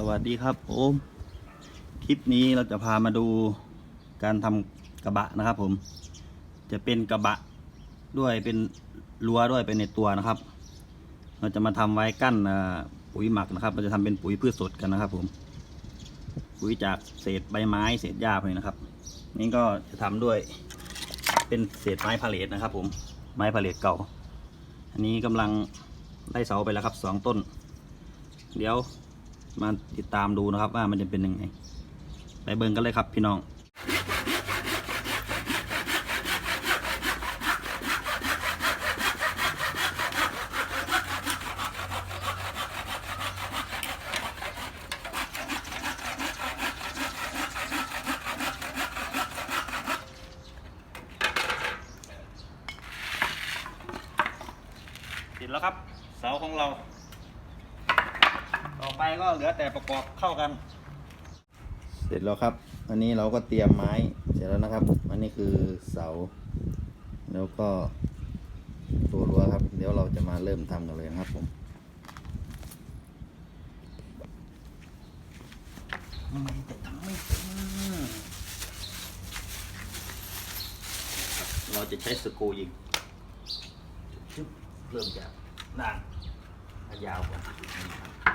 สวัสดีครับผมคลิปนี้เราจะพามาดูการทำกระบะนะครับ ผม จะเป็นกระบะด้วยเป็นรั้วด้วยเป็นในตัวนะครับ เราจะมาทำไว้กั้นปุ๋ยหมักนะครับ เราจะทำเป็นปุ๋ยพืชสดกันนะครับ ผม ปุ๋ยจากเศษใบไม้เศษหญ้าพวกนี้นะครับ นี่ก็จะทำด้วยเป็นเศษไม้พาเลทนะครับ ผม ไม้พาเลทเก่า อันนี้กำลังไล่เสาไปแล้วครับสองต้น เดี๋ยว มาติดตามดูนะครับ ว่ามันจะเป็นยังไง ไปเบิ่งกันเลยครับพี่น้องติดแล้วครับ เสาของเรา ต่อไปก็เหลือแต่ประกอบเข้ากัน เสร็จแล้วครับ อันนี้เราก็เตรียมไม้เสร็จแล้วนะครับ อันนี้คือเสา แล้วก็ตัวรั้วครับ เดี๋ยวเราจะมาเริ่มทำกันเลยนะครับผมทำไมจะทำไม่เป็นเราจะใช้สกรูยิงเริ่มจากด้านยาวกว่า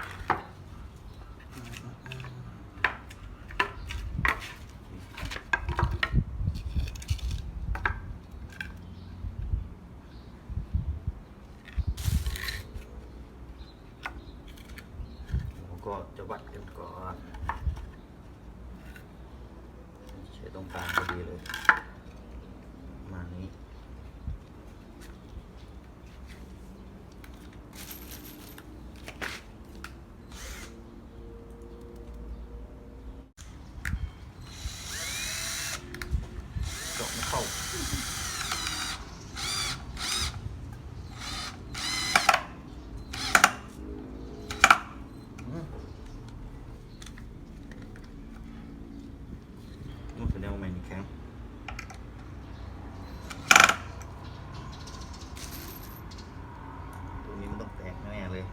ก็จะวัดกันก่อนใช้ตรงกลางพอดีเลยมานี้เจาะไม่เข้า มันเป็นแนวใหม่นี่แข็งตัวนี้มันต้องแตกแน่ๆเลย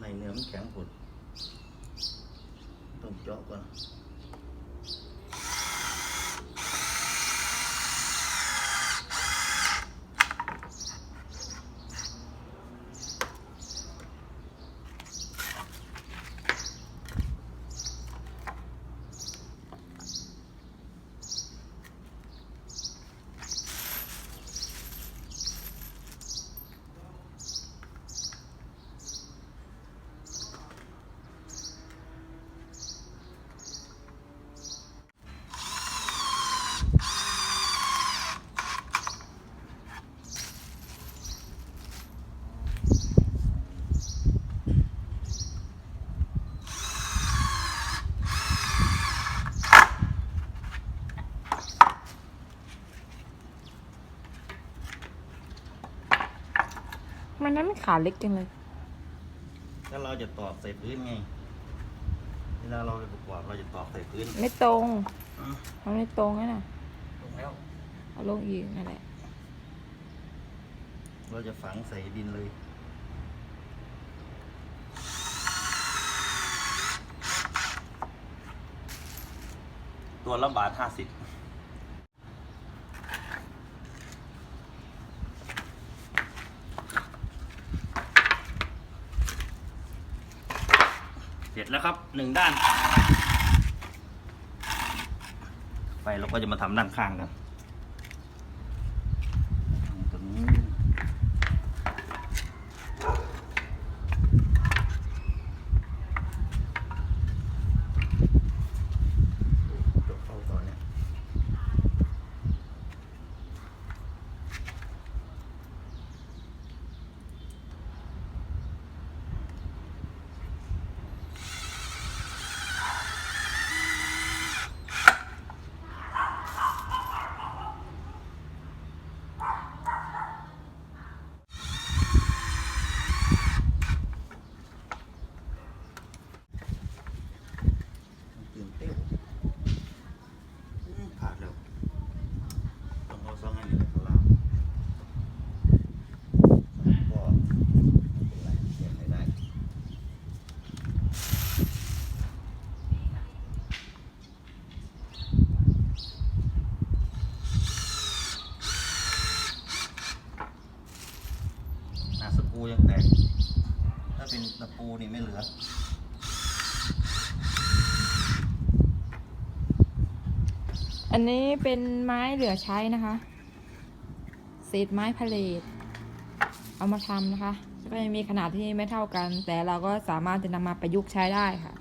ในเนื้อมัน แข็งผุดต้องเจาะก่อน ขาเล็กจังเลย แล้วเราจะตอกใส่พื้นไง เวลาเราไปประกอบเราจะตอกใส่พื้นไม่ตรงอืมมันไม่ตรงนะน่ะลงแล้ว เอาลงอีกนั่นแหละ เราจะฝังใส่ดินเลย ตัวละบาทห้าสิบ เสร็จ แล้วครับหนึ่งด้าน ไปเราก็จะมาทำด้านข้างกันตรงนี้จบเข้าก่อนเนี่ย ปูยังแตก ถ้าเป็นตะปูนี่ไม่เหลือ อั นนี้เป็นไม้เหลือใช้นะคะ เศษไม้พาเลทเอามาทำนะคะก็ยังมีขนาดที่ไม่เท่ากัน แต่เราก็สามารถจะนำมาประยุกต์ใช้ได้ค่ะ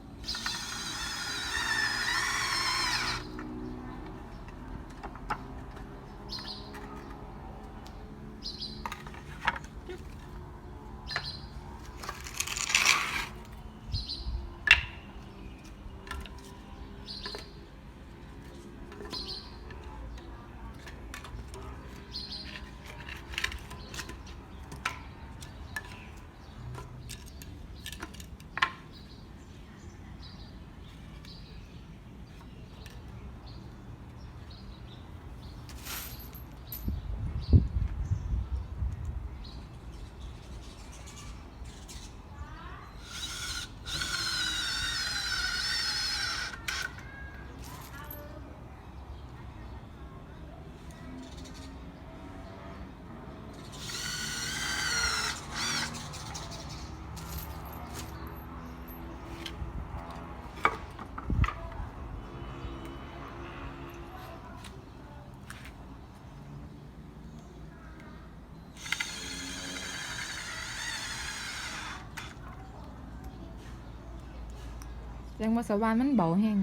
แสดงว่าสวานมันเบาแห้ง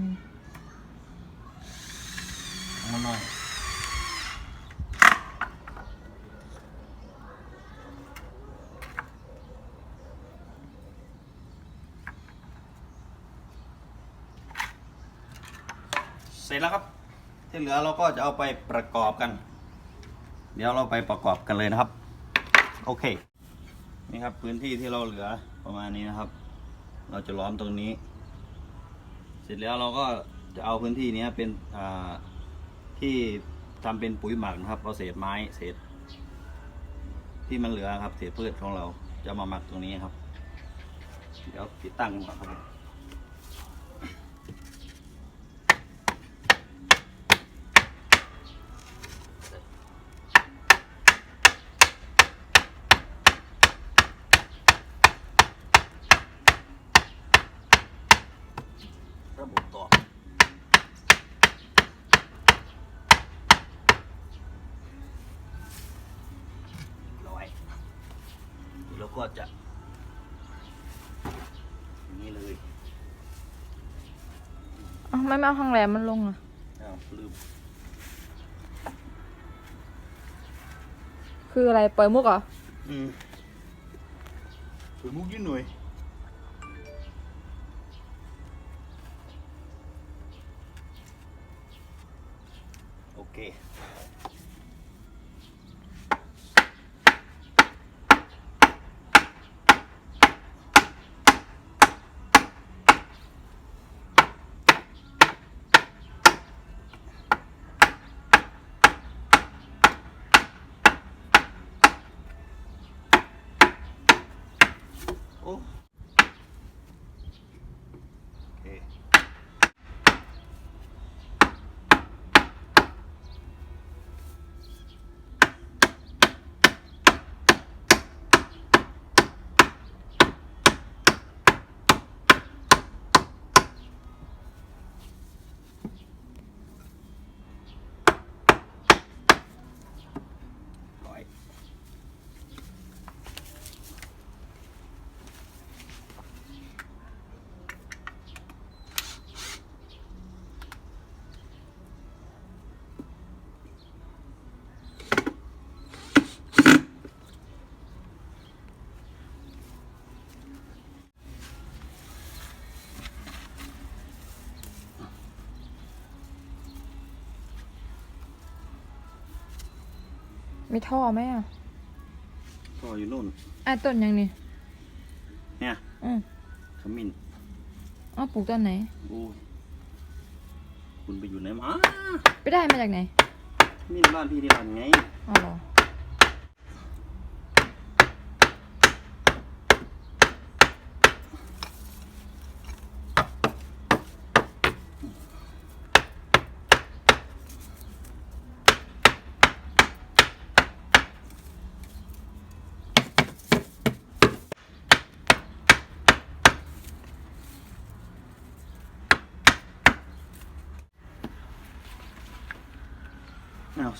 เอามาหน่อยเสร็จแล้วครับ ที่เหลือเราก็จะเอาไปประกอบกัน เดี๋ยวเราไปประกอบกันเลยนะครับ โอเค นี่ครับพื้นที่ที่เราเหลือประมาณนี้นะครับ เราจะล้อมตรงนี้ เสร็จแล้วเราก็จะเอาพื้นที่นี้เป็นที่ทำเป็นปุ๋ยหมักนะครับเอาเศษไม้เศษ ที่มันเหลือครับ เศษพืชของเราจะมาหมักตรงนี้ครับ เดี๋ยวติดตั้งก่อนครับ ระบบต่อ ร้อยแล้ว ก็จะอย่างนี้เลยเอ้าไม่ไม่เอาทางแหลมมันลงอะอ้าวลืมคืออะไรปล่อยมุกเหรออืมถือมุกยืนหน่วยโอเค โอ้โอเค ร้อย มีท่อไหมอะก็อยู่นู่นไอ้ต้นยังนี่เนี่ยอืมขมิ้นเอ้าปลูกต้นไหน โอ้ยคุณไปอยู่ไหนมาไปได้มาจากไหนขมิ้นบ้านพี่ที่บ้านไงอ๋อเหรอ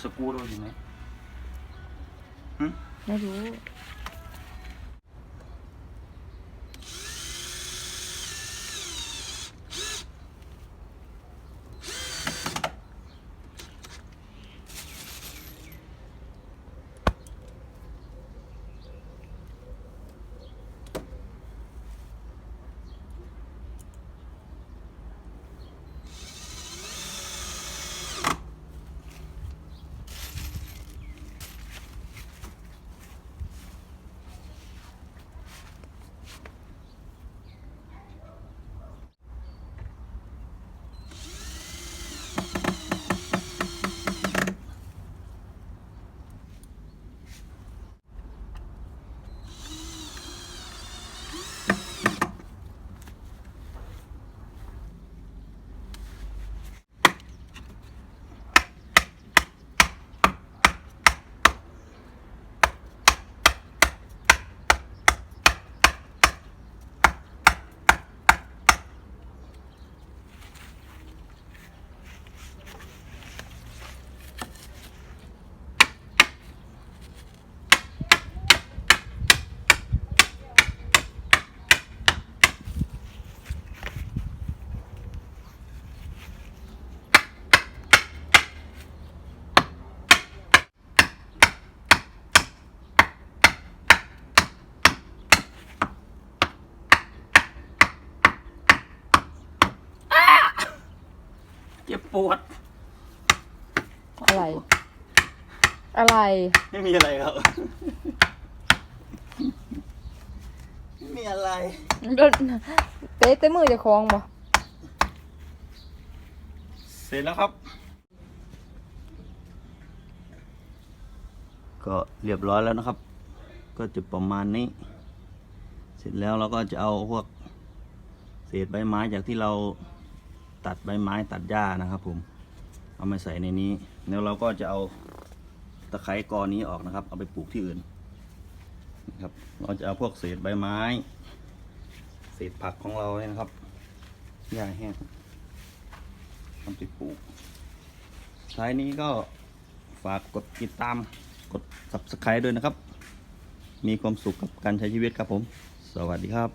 สกรูด้วยใช่ไหมไม่รู้ ไรไม่มีอะไรครับ ไม่มีอะไรเตะเตะมือจะคล้องบ่เสร็จแล้วครับ ก็เรียบร้อยแล้วนะครับ ก็จะประมาณนี้ เสร็จแล้วเราก็จะเอาพวกเศษใบไม้จากที่เราตัดใบไม้ตัดหญ้านะครับผม เอามาใส่ในนี้ แล้วเราก็จะเอา ตะไคร้กอนี้ออกนะครับ เอาไปปลูกที่อื่นนะครับ เราจะเอาพวกเศษใบไม้ เศษผักของเราเนี่ยนะครับหญ้าแห้งทำไปปลูกท้ายนี้ก็ฝากกดติดตามกด subscribe ด้วยนะครับ มีความสุขกับการใช้ชีวิตครับผม สวัสดีครับ